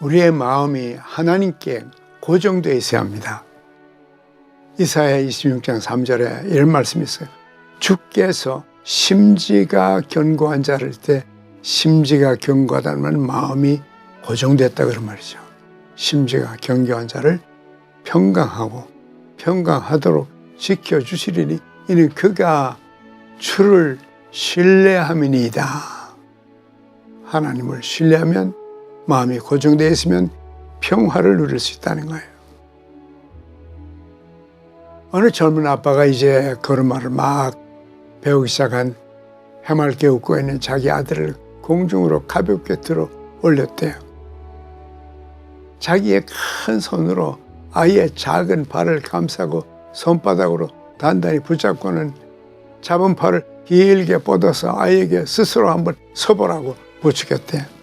우리의 마음이 하나님께 고정되어 있어야 합니다. 이사야 26장 3절에 이런 말씀이 있어요. 주께서 심지가 견고한 자를 때 심지가 견고하다는 말은 마음이 고정됐다 그런 말이죠. 심지가 견고한 자를 평강하고 평강하도록 지켜주시리니 이는 그가 주를 신뢰함이니이다. 하나님을 신뢰하면 마음이 고정되어 있으면 평화를 누릴 수 있다는 거예요. 어느 젊은 아빠가 이제 걸음마를 막 배우기 시작한 해맑게 웃고 있는 자기 아들을 공중으로 가볍게 들어 올렸대요. 자기의 큰 손으로 아이의 작은 발을 감싸고 손바닥으로 단단히 붙잡고는 잡은 팔을 길게 뻗어서 아이에게 스스로 한번 서보라고 부추겼대요.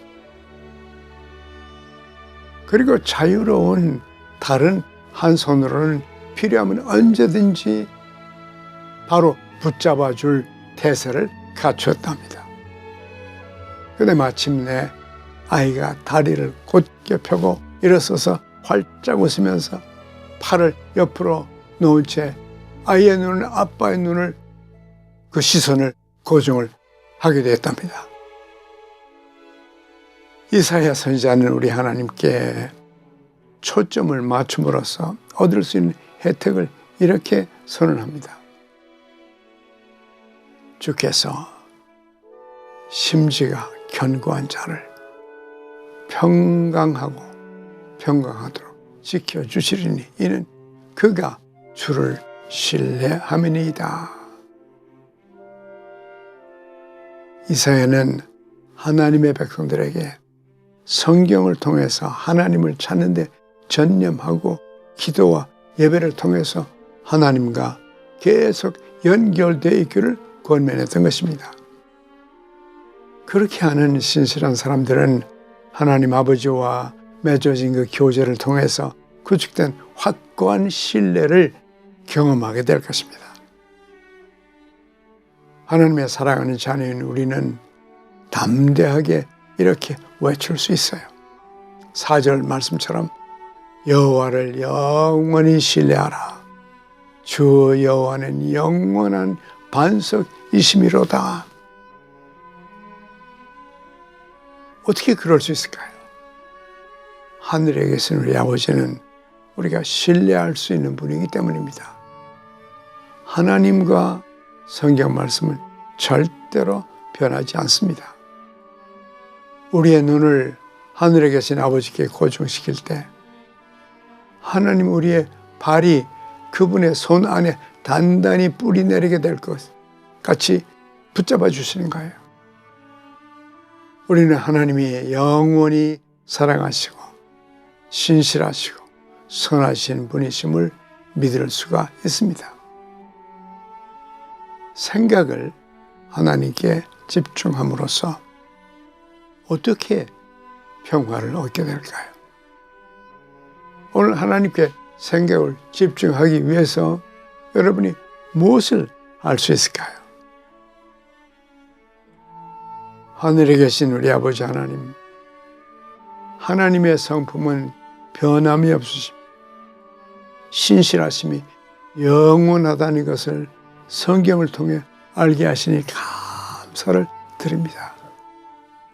그리고 자유로운 다른 한 손으로는 필요하면 언제든지 바로 붙잡아 줄 태세를 갖추었답니다. 근데 마침내 아이가 다리를 곧게 펴고 일어서서 활짝 웃으면서 팔을 옆으로 놓은 채 아이의 눈을 아빠의 눈을 그 시선을 고정을 하게 되었답니다. 이사야 선지자는 우리 하나님께 초점을 맞춤으로써 얻을 수 있는 혜택을 이렇게 선언합니다. 주께서 심지가 견고한 자를 평강하고 평강하도록 지켜 주시리니 이는 그가 주를 신뢰함이니이다. 이사야는 하나님의 백성들에게 성경을 통해서 하나님을 찾는데 전념하고 기도와 예배를 통해서 하나님과 계속 연결되어 있기를 권면했던 것입니다. 그렇게 하는 신실한 사람들은 하나님 아버지와 맺어진 그 교제를 통해서 구축된 확고한 신뢰를 경험하게 될 것입니다. 하나님의 사랑하는 자녀인 우리는 담대하게 이렇게 외칠 수 있어요. 4절 말씀처럼 여호와를 영원히 신뢰하라. 주 여호와는 영원한 반석이심이로다. 어떻게 그럴 수 있을까요? 하늘에 계신 우리 아버지는 우리가 신뢰할 수 있는 분이기 때문입니다. 하나님과 성경 말씀은 절대로 변하지 않습니다. 우리의 눈을 하늘에 계신 아버지께 고정시킬 때 하나님 우리의 발이 그분의 손 안에 단단히 뿌리 내리게 될 것 같이 붙잡아 주시는 거예요. 우리는 하나님이 영원히 사랑하시고 신실하시고 선하신 분이심을 믿을 수가 있습니다. 생각을 하나님께 집중함으로써 어떻게 평화를 얻게 될까요? 오늘 하나님께 생각을 집중하기 위해서 여러분이 무엇을 할수 있을까요? 하늘에 계신 우리 아버지 하나님, 하나님의 성품은 변함이 없으심, 신실하심이 영원하다는 것을 성경을 통해 알게 하시니 감사를 드립니다.